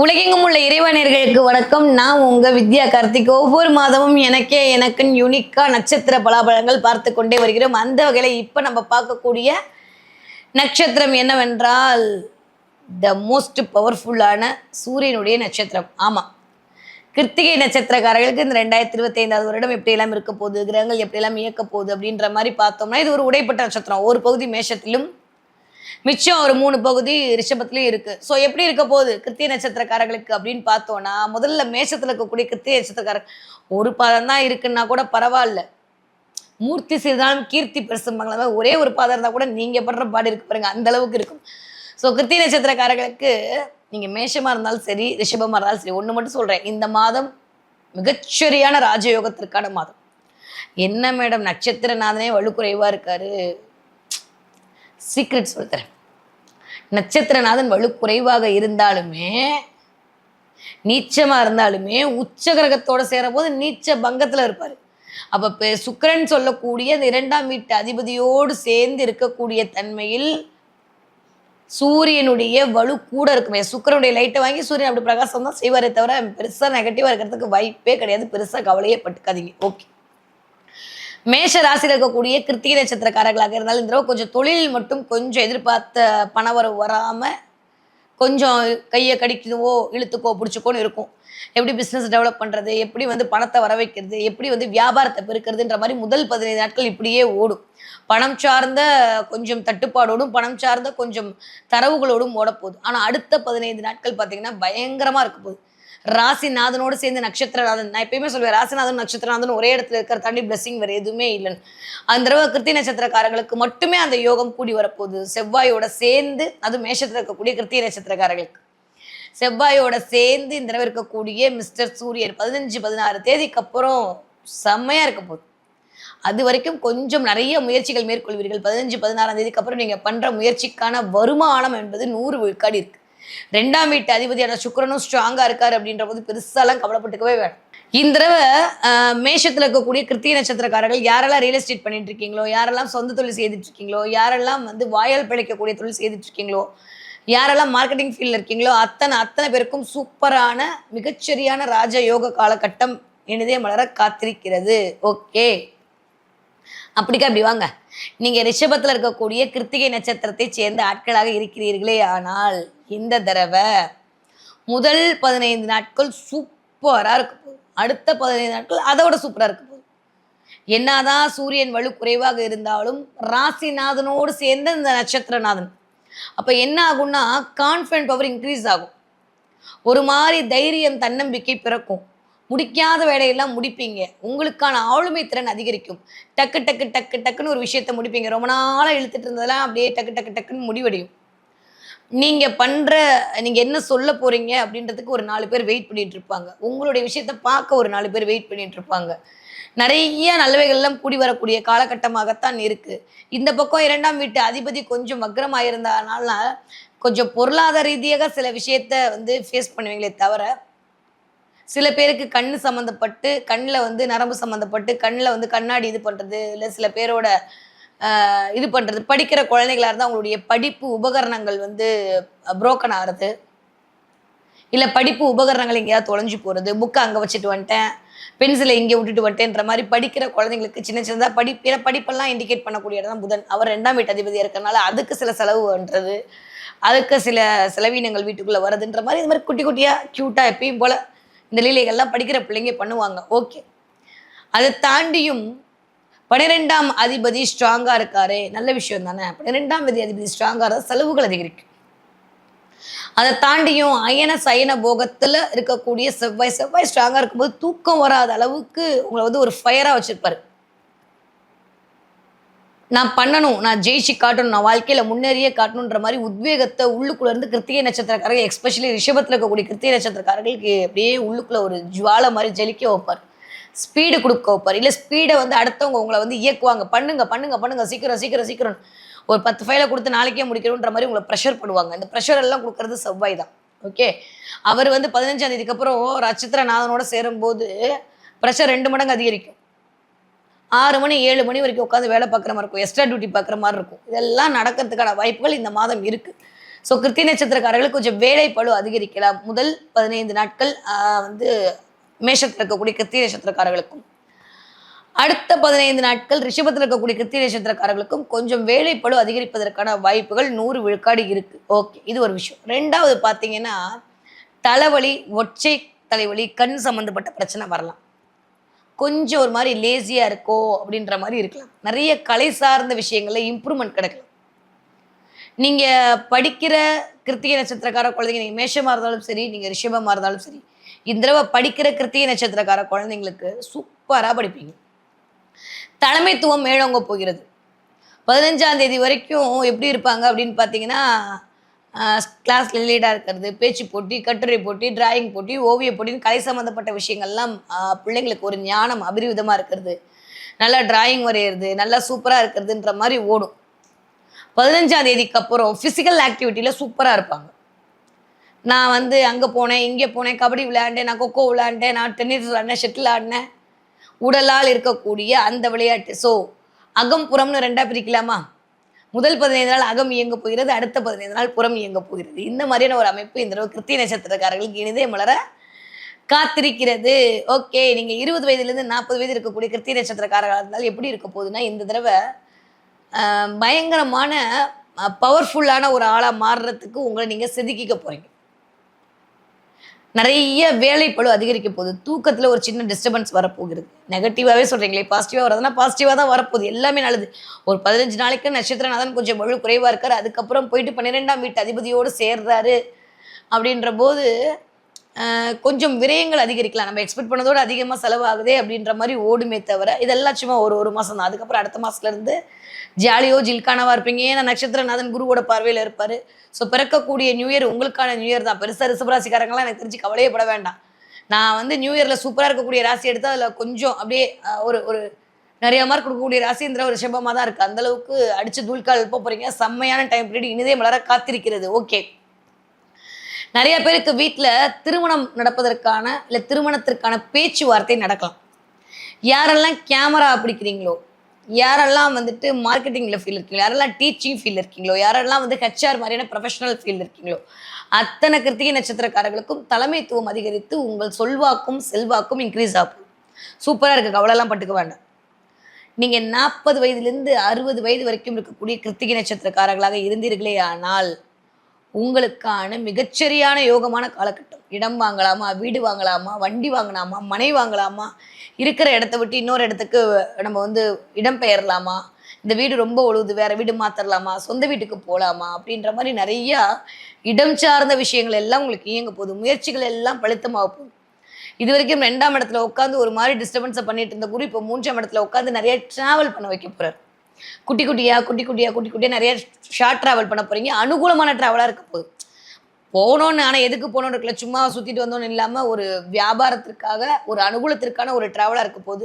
உலகெங்கும் உள்ள இறைவனர்களுக்கு வணக்கம். நான் உங்க வித்யா கார்த்திக். ஒவ்வொரு மாதமும் எனக்கே எனக்குன்னு யூனிக்கா நட்சத்திர பலாபலங்கள் பார்த்து கொண்டே வருகிறோம். அந்த வகையில இப்ப நம்ம பார்க்கக்கூடிய நட்சத்திரம் என்னவென்றால் த மோஸ்ட் பவர்ஃபுல்லான சூரியனுடைய நட்சத்திரம். ஆமாம் கிருத்திகை நட்சத்திரக்காரர்களுக்கு இந்த ரெண்டாயிரத்தி இருபத்தி ஐந்தாவது வருடம் எப்படியெல்லாம் இருக்க போகுது கிரகங்கள் எப்படியெல்லாம் இயக்க போகுது அப்படின்ற மாதிரி பார்த்தோம்னா இது ஒரு உடைப்பட்ட நட்சத்திரம். ஒரு பகுதி மேஷத்திலும் மிச்சம் ஒரு மூணு பகுதி ரிஷபத்துலயும் இருக்கு. ஸோ எப்படி இருக்க போகுது கிருத்திய நட்சத்திரக்காரர்களுக்கு அப்படின்னு பார்த்தோம்னா முதல்ல மேஷத்துல இருக்கக்கூடிய கிருத்திய நட்சத்திரக்காரர் ஒரு பாதம் தான் இருக்குன்னா கூட பரவாயில்ல. மூர்த்தி சிறிதாலும் கீர்த்தி பெருசும்பாங்களா ஒரே ஒரு பாதம் இருந்தால் கூட நீங்க படுற பாடு இருக்கு பாருங்க அந்த அளவுக்கு இருக்கும். ஸோ கிருத்திய நட்சத்திரக்காரர்களுக்கு நீங்க மேஷமா இருந்தாலும் சரி ரிஷபமா இருந்தாலும் சரி ஒன்று மட்டும் சொல்றேன். இந்த மாதம் மிகச்சரியான ராஜயோகத்திற்கான மாதம். என்ன மேடம்? நட்சத்திரநாதனே வலுக்குறைவா இருக்காரு. சீக்ரெட் சொல்லித்தரேன் நட்சத்திரநாதன் வலு குறைவாக இருந்தாலுமே நீச்சமாக இருந்தாலுமே உச்ச கிரகத்தோட சேரும்போது நீச்ச பங்கத்தில் இருப்பார். அப்போ பெ- சொல்லக்கூடிய அந்த இரண்டாம் வீட்டு அதிபதியோடு சேர்ந்து இருக்கக்கூடிய தன்மையில் சூரியனுடைய வலு கூட இருக்குமே. சுக்கிரனுடைய லைட்டை வாங்கி சூரியன் அப்படி பிரகாசம் தான் செய்வாரே தவிர பெருசாக நெகட்டிவாக இருக்கிறதுக்கு வாய்ப்பே கிடையாது. பெருசாக கவலையே பட்டுக்காதீங்க. ஓகே மேஷ ராசியில் இருக்கக்கூடிய கிருத்திகை நட்சத்திரக்காரர்களாக இருந்தாலும் இந்த தடவை கொஞ்சம் தொழில் மட்டும் கொஞ்சம் எதிர்பார்த்த பணவரவு வராமல் கொஞ்சம் கையை கடிக்குதுவோ இழுத்துக்கோ பிடிச்சிக்கோன்னு இருக்கும். எப்படி பிஸ்னஸ் டெவலப் பண்ணுறது எப்படி வந்து பணத்தை வர வைக்கிறது எப்படி வந்து வியாபாரத்தை பெருக்கிறதுன்ற மாதிரி முதல் பதினைந்து நாட்கள் இப்படியே ஓடும். பணம் சார்ந்த கொஞ்சம் தட்டுப்பாடோடும் பணம் சார்ந்த கொஞ்சம் தரவுகளோடும் ஓடப்போகுது. ஆனால் அடுத்த பதினைந்து நாட்கள் பார்த்தீங்கன்னா பயங்கரமாக இருக்க போகுது. ராசிநாதனோடு சேர்ந்து நட்சத்திரநாதன். நான் எப்பயுமே சொல்லுவேன் ராசிநாதன் நட்சத்திரநாதன் ஒரே இடத்துல இருக்கிற தாண்டி பிளஸிங் வேறு எதுவுமே இல்லைன்னு. அந்த தடவை கிருத்தி நட்சத்திரக்காரங்களுக்கு மட்டுமே அந்த யோகம் கூடி வரப்போகுது. செவ்வாயோட சேர்ந்து அது மேஷத்தில் இருக்கக்கூடிய கிருத்தி நட்சத்திரக்காரர்களுக்கு. செவ்வாயோட சேர்ந்து இந்த தடவை இருக்கக்கூடிய மிஸ்டர் சூரியன் பதினஞ்சு பதினாறு தேதிக்கு அப்புறம் செம்மையாக இருக்க போகுது. அது வரைக்கும் கொஞ்சம் நிறைய முயற்சிகள் மேற்கொள்வீர்கள். பதினஞ்சு பதினாறாம் தேதிக்கு அப்புறம் நீங்கள் பண்ணுற முயற்சிக்கான வருமானம் என்பது நூறு விழுக்காடு இருக்குது ரெண்டாம் வீட்டு அதிபதியான சுக்கிரனும் ஸ்ட்ராங்காக இருக்கார் அப்படின்ற போது பெருசாலாம் கவலைப்பட்டுக்கவே வேணும். இந்த தடவை மேஷத்தில் இருக்கக்கூடிய கிருத்திய நட்சத்திரக்காரர்கள் யாரெல்லாம் ரியல் எஸ்டேட் பண்ணிட்டு இருக்கீங்களோ யாரெல்லாம் சொந்த தொழில் செய்துட்டு இருக்கீங்களோ யாரெல்லாம் வந்து வாயால் பிழைக்கக்கூடிய தொழில் செய்துட்டு இருக்கீங்களோ யாரெல்லாம் மார்க்கெட்டிங் ஃபீல்டில் இருக்கீங்களோ அத்தனை அத்தனை பேருக்கும் சூப்பரான மிகச்சரியான ராஜ யோக காலகட்டம் இனிதே மலர காத்திருக்கிறது. ஓகே. அப்படிக்கா அப்படி வாங்க. நீங்க ரிஷபத்துல இருக்கக்கூடிய கிருத்திகை நட்சத்திரத்தை சேர்ந்த ஆட்களாக இருக்கிறீர்களே ஆனால் இந்த தடவை முதல் பதினைந்து நாட்கள் சூப்பராக இருக்க போகுது. அடுத்த பதினைந்து நாட்கள் அதோட சூப்பராக இருக்க போகுது. என்னதான் சூரியன் வலு குறைவாக இருந்தாலும் ராசிநாதனோடு சேர்ந்த இந்த நட்சத்திரநாதன். அப்போ என்ன ஆகும்னா கான்ஃபிடன்ட் பவர் இன்க்ரீஸ் ஆகும். ஒரு மாதிரி தைரியம் தன்னம்பிக்கை பிறக்கும். முடிக்காத வேலையெல்லாம் முடிப்பீங்க. உங்களுக்கான ஆளுமை திறன் அதிகரிக்கும். டக்கு டக்கு டக்கு டக்குன்னு ஒரு விஷயத்த முடிப்பீங்க. ரொம்ப நாளாக இழுத்துட்டு இருந்ததெல்லாம் அப்படியே டக்கு டக்கு டக்குன்னு முடிவடையும். நீங்கள் பண்ணுற நீங்கள் என்ன சொல்ல போகிறீங்க அப்படின்றதுக்கு ஒரு நாலு பேர் வெயிட் பண்ணிகிட்டு இருப்பாங்க. உங்களுடைய விஷயத்த பார்க்க ஒரு நாலு பேர் வெயிட் பண்ணிகிட்டு இருப்பாங்க. நிறைய நல்லவைகள்லாம் கூடி வரக்கூடிய காலகட்டமாகத்தான் இருக்குது இந்த பக்கம் இரண்டாம் வீட்டு அதிபதி கொஞ்சம் வக்ரமாயிருந்தனால கொஞ்சம் பொருளாதார ரீதியாக சில விஷயத்த வந்து ஃபேஸ் பண்ணுவீங்களே தவிர சில பேருக்கு கண் சம்மந்தப்பட்டு கண்ணில் வந்து நரம்பு சம்மந்தப்பட்டு கண்ணில் வந்து கண்ணாடி இது பண்ணுறது இல்லை சில பேரோட இது பண்ணுறது படிக்கிற குழந்தைகளாக இருந்தால் அவங்களுடைய படிப்பு உபகரணங்கள் வந்து புரோக்கன் ஆகிறது. இல்லை படிப்பு உபகரணங்கள் எங்கேயாவது தொலைஞ்சு போகிறது புக்கை அங்கே வச்சுட்டு வந்துட்டேன் பென்சிலை இங்கே விட்டுட்டு வந்துட்டேன்ற மாதிரி படிக்கிற குழந்தைங்களுக்கு சின்ன சின்னதாக படி பிற படிப்பெல்லாம் இண்டிகேட் பண்ணக்கூடிய இடம் தான் புதன். அவர் ரெண்டாம் வீட்டு அதிபதியாக இருக்கிறனால அதுக்கு சில செலவு பண்ணுறது அதுக்கு சில செலவீனங்கள் வீட்டுக்குள்ளே வருதுன்ற மாதிரி இது மாதிரி குட்டி குட்டியாக க்யூட்டாக எப்பயும் போல் இந்த லீலைகள்லாம் படிக்கிற பிள்ளைங்க பண்ணுவாங்க. ஓகே அதை தாண்டியும் பன்னிரெண்டாம் அதிபதி ஸ்ட்ராங்காக இருக்காரு. நல்ல விஷயம் தானே? பன்னிரெண்டாம் அதிபதி அதிபதி ஸ்ட்ராங்காக இருந்தால் செலவுகள் அதிகரிக்கும். அதை தாண்டியும் அயன சயன போகத்தில் இருக்கக்கூடிய செவ்வாய் செவ்வாய் ஸ்ட்ராங்காக இருக்கும்போது தூக்கம் வராத அளவுக்கு உங்களை வந்து ஒரு ஃபயராக வச்சுருப்பாரு. நான் பண்ணணும் நான் ஜெயிச்சு காட்டணும் நான் வாழ்க்கையில முன்னேறியே காட்டணுன்ற மாதிரி உத்வேகத்தை உள்ளுக்குள்ள இருந்து கிருத்திகை நட்சத்திரக்காரர்கள் எஸ்பெஷலி ரிஷபத்தில் இருக்கக்கூடிய கிருத்திகை நட்சத்திரக்காரர்களுக்கு அப்படியே உள்ளுக்குள்ள ஒரு ஜுவாலை மாதிரி ஜலிக்க வைப்பார். ஸ்பீடு கொடுக்க வைப்பார். இல்லை ஸ்பீடை வந்து அடுத்தவங்க உங்களை வந்து இயக்குவாங்க. பண்ணுங்க பண்ணுங்க பண்ணுங்க. சீக்கிரம் சீக்கிரம் சீக்கிரம். ஒரு பத்து ஃபைலை கொடுத்து நாளைக்கே முடிக்கணுன்ற மாதிரி உங்களை ப்ரெஷர் பண்ணுவாங்க. இந்த ப்ரெஷர் எல்லாம் கொடுக்கறது செவ்வாய் தான். ஓகே அவர் வந்து பதினஞ்சாம் தேதிக்கு அப்புறம் நட்சத்திரநாதனோட சேரும்போது ப்ரெஷர் ரெண்டு மடங்கு அதிகரிக்கும். ஆறு மணி ஏழு மணி வரைக்கும் உட்காந்து வேலை பார்க்குற மாதிரி இருக்கும். எக்ஸ்ட்ரா டியூட்டி பார்க்குற மாதிரி இருக்கும். இதெல்லாம் நடக்கிறதுக்கான வாய்ப்புகள் இந்த மாதம் இருக்குது ஸோ கிருத்தி நட்சத்திரக்காரர்களுக்கு கொஞ்சம் வேலைப்பழு அதிகரிக்கலாம். முதல் பதினைந்து நாட்கள் வந்து மேஷத்தில் இருக்கக்கூடிய கிருத்தி நட்சத்திரக்காரர்களுக்கும். அடுத்த பதினைந்து நாட்கள் ரிஷபத்தில் இருக்கக்கூடிய கிருத்தி நட்சத்திரக்காரர்களுக்கும் கொஞ்சம் வேலைப்பளு அதிகரிப்பதற்கான வாய்ப்புகள் நூறு விழுக்காடு இருக்குது ஓகே இது ஒரு விஷயம். ரெண்டாவது பார்த்தீங்கன்னா தலைவலி ஒற்றை தலைவலி கண் சம்மந்தப்பட்ட பிரச்சனை வரலாம். கொஞ்சம் ஒரு மாதிரி லேசியாக இருக்கோ அப்படின்ற மாதிரி இருக்கலாம். நிறைய கலை சார்ந்த விஷயங்களில் இம்ப்ரூவ்மெண்ட் கிடைக்கலாம். நீங்கள் படிக்கிற கிருத்திகை நட்சத்திரக்கார குழந்தைங்க நீங்கள் மேஷமாக இருந்தாலும் சரி நீங்கள் ரிஷபமாக இருந்தாலும் சரி இந்த தடவை படிக்கிற கிருத்திகை நட்சத்திரக்கார குழந்தைங்களுக்கு சூப்பராக படிப்பீங்க. தலைமைத்துவம் மேலோங்க போகிறது. பதினஞ்சாம் தேதி வரைக்கும் எப்படி இருப்பாங்க அப்படின்னு பார்த்தீங்கன்னா கிளாஸில் லீடாக இருக்கிறது பேச்சு போட்டி கட்டுரை போட்டி டிராயிங் போட்டி ஓவிய போட்டின்னு கலை சம்மந்தப்பட்ட விஷயங்கள்லாம் பிள்ளைங்களுக்கு ஒரு ஞானம் அபிரிவிதமாக இருக்கிறது. நல்லா டிராயிங் வரைகிறது நல்லா சூப்பராக இருக்கிறதுன்ற மாதிரி ஓடும். பதினஞ்சாம் தேதிக்கு அப்புறம் ஃபிசிக்கல் ஆக்டிவிட்டியில் சூப்பராக இருப்பாங்க. நான் வந்து அங்கே போனேன் இங்கே போனேன் கபடி விளையாண்டேன் நான் கொக்கோ விளையாண்டேன் நான் டென்னிஸ் விளையாண்டேன் ஷெட்டில் ஆடினேன். உடலால் இருக்கக்கூடிய அந்த விளையாட்டு. ஸோ அகம்புறம்னு ரெண்டாக பிரிக்கலாமா? முதல் பதினைந்து நாள் அகம் இயங்க போகிறது அடுத்த பதினைந்து நாள் புறம் இயங்க போகிறது. இந்த மாதிரியான ஒரு அமைப்பு இந்த தடவை கிருத்திய நட்சத்திரக்காரர்களுக்கு இனிதே மலர காத்திருக்கிறது. ஓகே நீங்கள் இருபது வயதுலேருந்து நாற்பது வயது இருக்கக்கூடிய கிருத்திய நட்சத்திரக்காரர்களாக இருந்தால் எப்படி இருக்க போகுதுன்னா இந்த தடவை பயங்கரமான பவர்ஃபுல்லான ஒரு ஆளாக மாறுறதுக்கு உங்களை நீங்கள் செதுக்கிக்க போகிறீங்க நிறைய வேலைப்பழு அதிகரிக்க போகுது. தூக்கத்தில் ஒரு சின்ன டிஸ்டர்பன்ஸ் வரப்போகிறது. நெகட்டிவாகவே சொல்கிறீங்களே பாசிட்டிவாக வரதுனா பாசிட்டிவாக தான் வரப்போகுது. எல்லாமே நல்லது. ஒரு பதினஞ்சு நாளைக்கு நட்சத்திரநாதன் கொஞ்சம் வலு குறைவாக இருக்கார். அதுக்கப்புறம் போயிட்டு பன்னிரெண்டாம் வீட்டு அதிபதியோடு சேர்றாரு. அப்படின்ற போது கொஞ்சம் விரயங்கள் அதிகரிக்கலாம். நம்ம எக்ஸ்பெக்ட் பண்ணதோட அதிகமாக செலவாகுதே அப்படின்ற மாதிரி ஓடுமே தவிர இதெல்லாம் சும்மா ஒரு ஒரு மாதம் தான். அதுக்கப்புறம் அடுத்த மாதத்துலேருந்து ஜாலியோ ஜில்கானவாக இருப்பீங்க. ஏன்னா நட்சத்திரநாதன் குருவோட பார்வையில் இருப்பார். ஸோ பிறக்கக்கூடிய நியூ இயர் உங்களுக்கான நியூ இயர் தான். பெருசாக ரிசபராசிக்காரங்களாம் எனக்கு தெரிஞ்சு கவலையே பட வேண்டாம். நான் வந்து நியூ இயரில் சூப்பராக இருக்கக்கூடிய ராசி எடுத்து அதில் கொஞ்சம் அப்படியே ஒரு ஒரு நிறைய மார்க் கொடுக்கக்கூடிய ராசின்ற ஒரு ரிஷபமாக தான் இருக்குது அந்தளவுக்கு அடித்து தூள்கால் போகிறீங்க செம்மையான டைம் பீரியட் இனிதே மலர காத்திருக்கிறது. ஓகே நிறைய பேருக்கு வீட்டில் திருமணம் நடப்பதற்கான இல்லை திருமணத்திற்கான பேச்சுவார்த்தை நடக்கலாம். யாரெல்லாம் கேமரா பிடிக்கிறீங்களோ யாரெல்லாம் வந்துட்டு மார்க்கெட்டிங்கில் ஃபீல் இருக்கீங்களோ யாரெல்லாம் டீச்சிங் ஃபீல் இருக்கீங்களோ யாரெல்லாம் வந்து ஹெச்ஆர் மாதிரியான ப்ரொஃபஷனல் ஃபீல் இருக்கீங்களோ அத்தனை கிருத்திகை நட்சத்திரக்காரர்களுக்கும் தலைமைத்துவம் அதிகரித்து உங்கள் சொல்வாக்கும் செல்வாக்கும் இன்க்ரீஸ் ஆகும். சூப்பராக இருக்குது கவலைலாம் பட்டுக்க வேண்டாம். நீங்கள் நாற்பது வயதுலேருந்து அறுபது வயது வரைக்கும் இருக்கக்கூடிய கிருத்திகை நட்சத்திரக்காரர்களாக இருந்தீர்களே ஆனால் உங்களுக்கான மிகச்சரியான யோகமான காலகட்டம். இடம் வாங்கலாமா வீடு வாங்கலாமா வண்டி வாங்கலாமா மனை வாங்கலாமா? இருக்கிற இடத்த விட்டு இன்னொரு இடத்துக்கு நம்ம வந்து இடம் பெயரலாமா? இந்த வீடு ரொம்ப ஒழுகுது வேற வீடு மாத்தரலாமா? சொந்த வீட்டுக்கு போகலாமா அப்படின்ற மாதிரி நிறையா இடம் சார்ந்த விஷயங்கள் எல்லாம் உங்களுக்கு இயங்க போகுது. முயற்சிகள் எல்லாம் பழுத்தமாக போகுது. இது வரைக்கும் ரெண்டாம் இடத்துல உட்காந்து ஒரு மாதிரி டிஸ்டர்பன்ஸை பண்ணிட்டு இருந்த குரு இப்போ மூன்றாம் இடத்துல உட்காந்து நிறைய டிராவல் பண்ண வைக்க போகிறார் குட்டி குட்டியா குட்டி குட்டியா குட்டி குட்டியாக நிறைய ஷார்ட் ட்ராவல் பண்ண போறீங்க. அனுகூலமான ட்ராவலாக இருக்க போகுது. போகணும்னு ஆனால் எதுக்கு போகணும்னு இருக்கல. சும்மா சுற்றிட்டு வந்தோன்னு இல்லாமல் ஒரு வியாபாரத்திற்காக ஒரு அனுகூலத்திற்கான ஒரு ட்ராவலாக இருக்க போது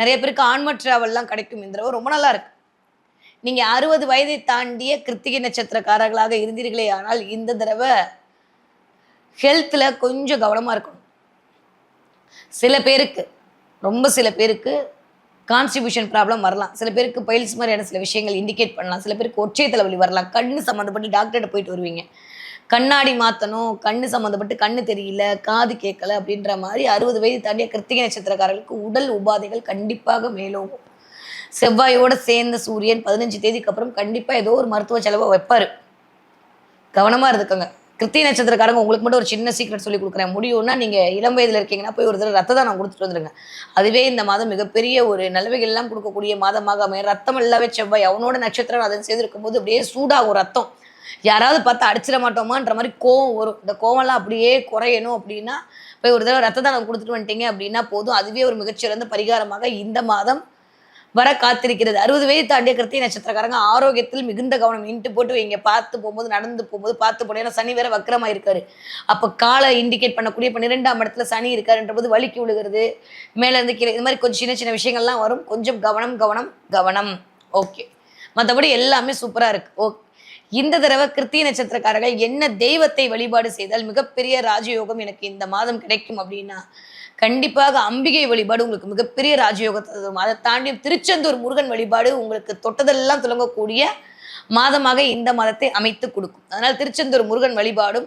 நிறைய பேருக்கு ஆன்ம ட்ராவல்லாம் கிடைக்கும். இந்த தடவை ரொம்ப நல்லா இருக்கு. நீங்கள் அறுபது வயதை தாண்டிய கிருத்திகை நட்சத்திரக்காரர்களாக இருந்தீர்களே ஆனால் இந்த தடவை ஹெல்த்தில் கொஞ்சம் கவனமாக இருக்கணும். சில பேருக்கு ரொம்ப சில பேருக்கு கான்ஸ்டிபியூஷன் ப்ராப்ளம் வரலாம். சில பேருக்கு பைல்ஸ் மாதிரியான சில விஷயங்கள் இண்டிகேட் பண்ணலாம். சில பேருக்கு ஒற்றை தலைவலி வரலாம். கண்ணு சம்மந்தப்பட்டு டாக்டர்கிட்ட போயிட்டு வருவீங்க. கண்ணாடி மாற்றணும் கண்ணு சம்மந்தப்பட்டு கண்ணு தெரியல காது கேட்கல அப்படின்ற மாதிரி அறுபது வயது தாண்டிய கிருத்திகை நட்சத்திரக்காரர்களுக்கு உடல் உபாதைகள் கண்டிப்பாக மேலோகும் செவ்வாயோடு சேர்ந்த சூரியன் பதினஞ்சு தேதிக்கு அப்புறம் கண்டிப்பாக ஏதோ ஒரு மருத்துவ செலவை வைப்பார். கவனமாக இருந்துக்கோங்க. கிருத்தி நட்சத்திரக்காரங்க உங்களுக்கு மட்டும் ஒரு சின்ன சீக்ரெட் சொல்லி கொடுக்குறேன். முடியும்னா நீங்கள் இளம் வயதில் இருக்கீங்கன்னா போய் ஒரு தடவை ரத்த தானம் கொடுத்துட்டு வந்துருங்க. அதுவே இந்த மாதம் மிகப்பெரிய ஒரு நல்லவைகள் எல்லாம் கொடுக்கக்கூடிய மாதமாக அமைய ரத்தம் எல்லாமே செவ்வாய் அவனோட நட்சத்திரம் அதை செய்திருக்கும் போது அப்படியே சூடாகும் ரத்தம். யாராவது பார்த்து அடிச்சிட மாட்டோமான்ற மாதிரி கோவம் வரும். இந்த கோவம்லாம் அப்படியே குறையணும் அப்படின்னா போய் ஒரு தடவை ரத்த தானம் கொடுத்துட்டு வந்துட்டீங்க அப்படின்னா போதும். அதுவே ஒரு மிகச்சிறந்த பரிகாரமாக இந்த மாதம் வர காத்திருக்கிறது. அறுபது வயது தாண்டிய கிருத்திய நட்சத்திரக்காரங்க ஆரோக்கியத்தில் மிகுந்த கவனம். இன்ட்டு போட்டு இங்கே பார்த்து போகும்போது நடந்து போகும்போது பார்த்து போனோம் ஏன்னா சனி வேற வக்கரமா இருக்காரு அப்போ காலை இண்டிகேட் பண்ணக்கூடிய பன்னிரெண்டாம் இடத்துல சனி இருக்காருன்ற போது வலிக்கு விழுகிறது. மேல இருந்து கீழே இது மாதிரி கொஞ்சம் சின்ன சின்ன விஷயங்கள்லாம் வரும். கொஞ்சம் கவனம் கவனம் கவனம். ஓகே மற்றபடி எல்லாமே சூப்பரா இருக்கு. ஓகே இந்த தடவை கிருத்திய நட்சத்திரக்காரர்கள் என்ன தெய்வத்தை வழிபாடு செய்தால் மிகப்பெரிய ராஜயோகம் எனக்கு இந்த மாதம் கிடைக்கும் அப்படின்னா கண்டிப்பாக அம்பிகை வழிபாடு உங்களுக்கு மிகப்பெரிய ராஜயோகத்தை தரும் அதை தாண்டி திருச்செந்தூர் முருகன் வழிபாடு உங்களுக்கு தொட்டதெல்லாம் துலங்கக்கூடிய மாதமாக இந்த மாதத்தை அமைத்து கொடுக்கும். அதனால் திருச்செந்தூர் முருகன் வழிபாடும்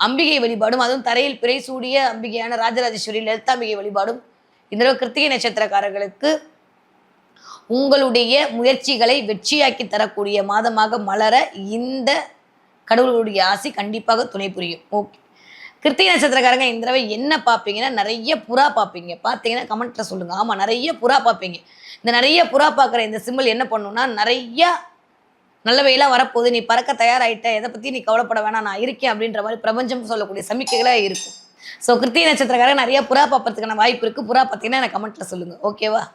அம்பிகை வழிபாடும் அதுவும் தரையில் பிறை சூடிய அம்பிகையான ராஜராஜேஸ்வரி லலிதாம்பிகை வழிபாடும் இந்த கிருத்திகை நட்சத்திரக்காரர்களுக்கு உங்களுடைய முயற்சிகளை வெற்றியாக்கி தரக்கூடிய மாதமாக மலர இந்த கடவுளுடைய ஆசை கண்டிப்பாக துணை புரியும். ஓகே. கிருத்திகை நட்சத்திரக்காரங்க இந்த தடவை என்ன பார்ப்பீங்கன்னா நிறைய புறா பார்ப்பீங்க. பார்த்தீங்கன்னா கமெண்ட்டில் சொல்லுங்க. ஆமாம் நிறைய புறா பார்ப்பீங்க. இந்த நிறைய புறா பார்க்குற இந்த சிம்பிள் என்ன பண்ணுன்னா நிறைய நல்ல வெயிலாக வரப்போகுது. நீ பறக்க தயாராகிட்ட எதை பற்றி நீ கவலைப்பட வேணாம் நான் இருக்கேன் அப்படின்ற மாதிரி பிரபஞ்சம் சொல்லக்கூடிய சமிக்கைகளாக இருக்கும். ஸோ கிருத்திகை நட்சத்திரக்காரங்க நிறைய புறா பார்ப்பறதுக்கான வாய்ப்பு இருக்குது புறா பார்த்தீங்கன்னா எனக்கு கமெண்ட்டில் சொல்லுங்கள் ஓகேவா